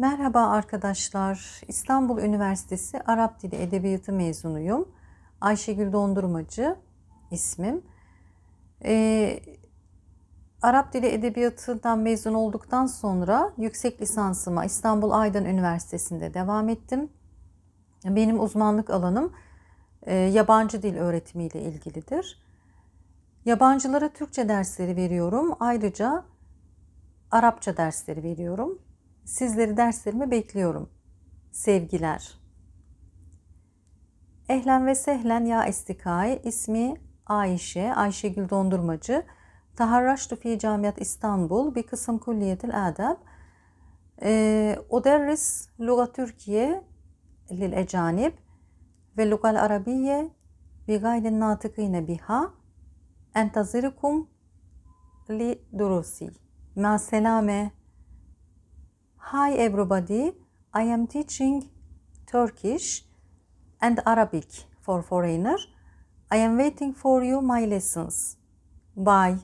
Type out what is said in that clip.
Merhaba arkadaşlar. İstanbul Üniversitesi Arap Dili Edebiyatı mezunuyum. Ayşegül Dondurmacı ismim. Ee, Arap Dili Edebiyatı'ndan mezun olduktan sonra yüksek lisansıma İstanbul Aydın Üniversitesi'nde devam ettim. Benim uzmanlık alanım e, yabancı dil öğretimiyle ilgilidir. Yabancılara Türkçe dersleri veriyorum. Ayrıca Arapça dersleri veriyorum. Sizleri derslerime bekliyorum. Sevgiler. Ehlen ve sehlen ya istikay. İsmi Ayşe, Ayşegül Dondurmacı. Taharraştu fi Camiyat İstanbul. Bir kısım külliyetil adab. Uderris luga Türkiye lil ecanib ve lugal arabiye bi gaydin natıkine biha entazirikum li durusi. Ma selame. Hi everybody, I am teaching Turkish and Arabic for foreigner. I am waiting for you my lessons. Bye.